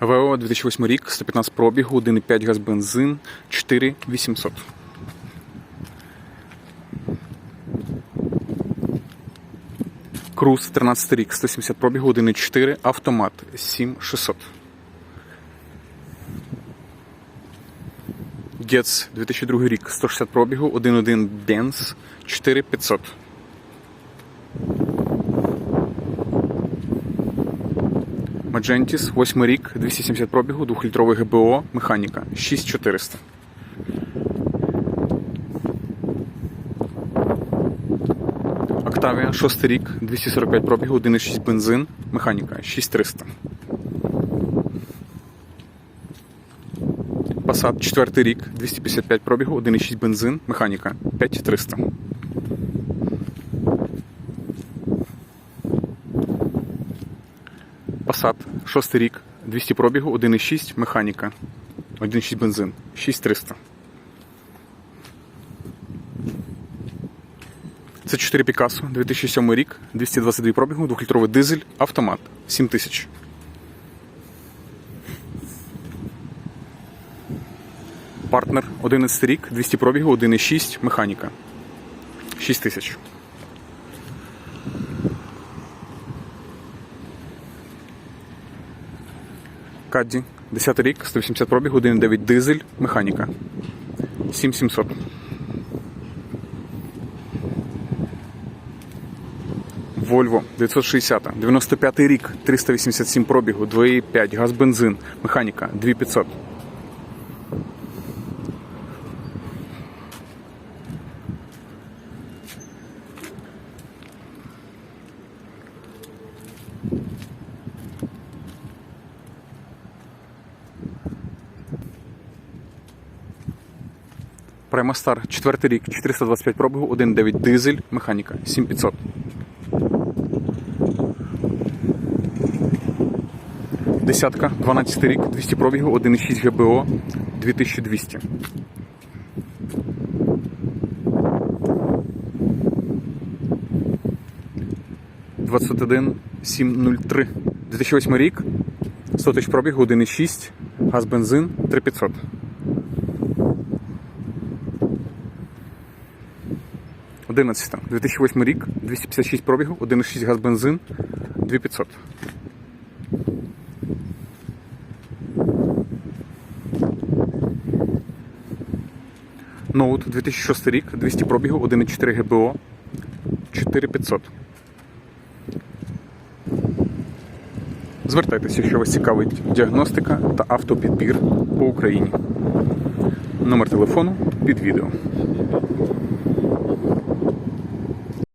ВО 2008 рік, 115 пробігу, 1,5 газ бензин, 4800. Круз 13 рік, 170 пробігу, 1,4 автомат, 7600. Гец 2002 рік, 160 пробігу, 1,1 Benz, 4500. Маджентіс, 8 рік, 270 пробігу, 2-літровий ГБО, механіка, 6400. Октавія, 6 рік, 245 пробігу, 1,6 бензин, механіка, 6300. Passat, 4 рік, 255 пробігу, 1,6 бензин, механіка, 5300. Passat, 6 рік, 200 пробігу, 1,6 механіка, 1,6 бензин, 6300. Це 4 Picasso, 2007 рік, 222 пробігу, 2-літровий дизель, автомат, 7000. Партнер, 11 рік, 200 пробігу, 1,6 механіка, 6000. Кадді, 10 рік, 180 пробігу, 1,9 дизель, механіка. 7700. Volvo 960, 95 рік, 387 пробігу, 2,5, газ бензин, механіка, 2500. Праймастар, 4 рік, 425 пробігу, 1,9 дизель, механіка, 7500. Десятка, 12 рік, 200 пробігу, 1,6 ГБО, 2200. Двадцять один 703. 2008 рік, 100 тисяч пробігу, 1,6, газ бензин, 3500. Одинадцята. 2008 рік, 256 пробігу, 1,6 газ бензин, 2500. Ноут 2006 рік, 200 пробігу, 1,4 ГБО, 4500. Звертайтеся, якщо вас цікавить діагностика та автопідбір по Україні. Номер телефону під відео.